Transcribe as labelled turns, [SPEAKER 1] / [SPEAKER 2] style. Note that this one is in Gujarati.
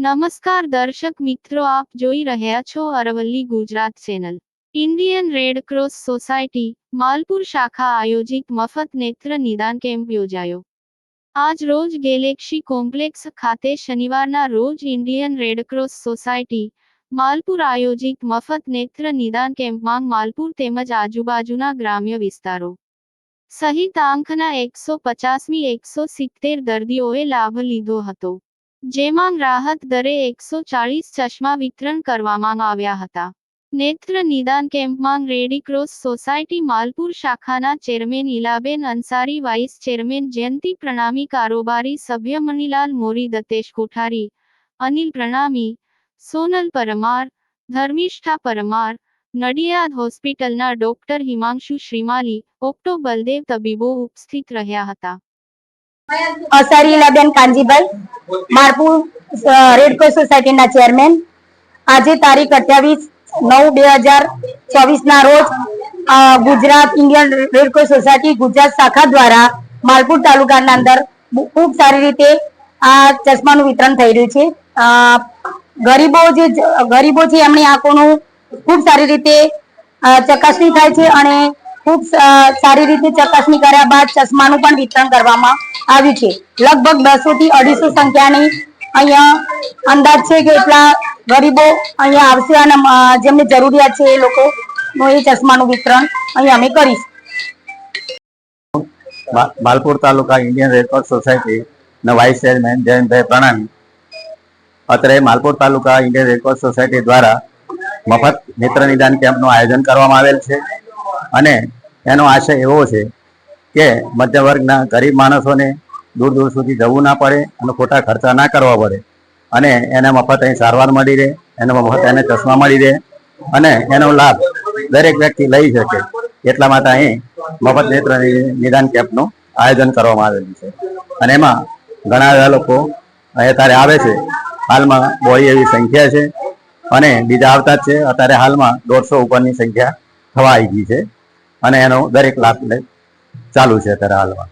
[SPEAKER 1] નમસ્કાર દર્શક મિત્રો, આપ જોઈ રહ્યા છો Aravalli Gujarat channel. Indian Red Cross society, Malpur શાખા આયોજિત મફત નેત્ર નિદાન કેમ્પ યોજાયો. આજ રોજ ગેલેક્સી કોમ્પ્લેક્સ ખાતે શનિવારના રોજ ઇન્ડિયન રેડક્રોસ સોસાયટી, માલપુર આયોજિત મફત નેત્ર નિદાન કેમ્પમાં માલપુર તેમજ આજુબાજુના ગ્રામ્ય વિસ્તારો સહિત આંખના એકસો પચાસમી, એકસો સિત્તેર દર્દીઓએ લાભ લીધો હતો. જેમાં રાહત દરે એકસો ચાળીસ ચશ્મા વિતરણ કરવામાં આવ્યા હતા. નેત્ર નિદાન કેમ્પમાં રેડીક્રોસ સોસાયટી માલપુર શાખાના chairman Ilaben Ansari, vice chairman Jayanti Pranami, કારોબારી સભ્ય મણિલાલ મોરી દત્તેશ કોઠારી, અનિલ પ્રણામી, સોનલ પરમાર, ધર્મિષ્ઠા પરમાર, નડિયાદ હોસ્પિટલના ડોક્ટર હિમાંશુ શ્રીમાલી, ઓક્ટો બલદેવ તબીબો ઉપસ્થિત રહ્યા હતા.
[SPEAKER 2] અસારીલાબેન કાનજીભાઈ મારપુર રેડક્રોસ સોસાયટીના ચેરમેન આજે તારીખ અઠ્યાવીસ નવ બે હજાર ચોવીસ ના રોજ Gujarat Indian Red Cross society Gujarat શાખા દ્વારા માલપુર તાલુકાના અંદર ખૂબ સારી રીતે આ ચશ્માનું વિતરણ થઈ રહ્યું છે. ગરીબો જે ગરીબો છે એમની આંખોનું ખૂબ સારી રીતે ચકાસણી થાય છે અને ખૂબ સારી રીતે ચકાસણી કર્યા બાદ ચશ્માનું પણ વિતરણ કરવામાં આવ્યું છે. લગભગ બસો થી અઢીસો સંખ્યાની અહીંયા અંદાજ છે કે એટલા ગરીબો અહીંયા આવશે અને જેમની જરૂરિયાત છે એ લોકો એ ચશ્માનું વિતરણ અહીંયા અમે કરીશું.
[SPEAKER 3] Malpur taluka Indian Red Cross society ના વાઇસ ચેરમેન જયંતભાઈ પ્રણામી અત્રે Malpur taluka Indian Red Cross society દ્વારા મફત નેત્ર નિદાન કેમ્પનું આયોજન કરવામાં આવેલ છે અને એનો આશય એવો છે કે મધ્ય વર્ગના ગરીબ માણસોને દૂર દૂર સુધી જવું ના પડે અને ખોટા ખર્ચા ના કરવા પડે. અને એને મફત અહીં સારવાર મળી રહે, એને મફત એને ચશ્મા મળી રહે અને એનો લાભ દરેક વ્યક્તિ લઈ શકે. એટલા માટે અહીં મફત નેત્ર નિદાન કેમ્પનું આયોજન કરવામાં આવેલું છે. અને એમાં ઘણા એવા લોકો અત્યારે આવે છે. હાલમાં બોળી એવી સંખ્યા છે અને બીજા આવતા જ છે. અત્યારે હાલમાં દોઢસો ઉપરની સંખ્યા થવા આવી ગઈ છે. અને એનો દરેક લાભ ચાલુ છે અત્યારે હાલમાં.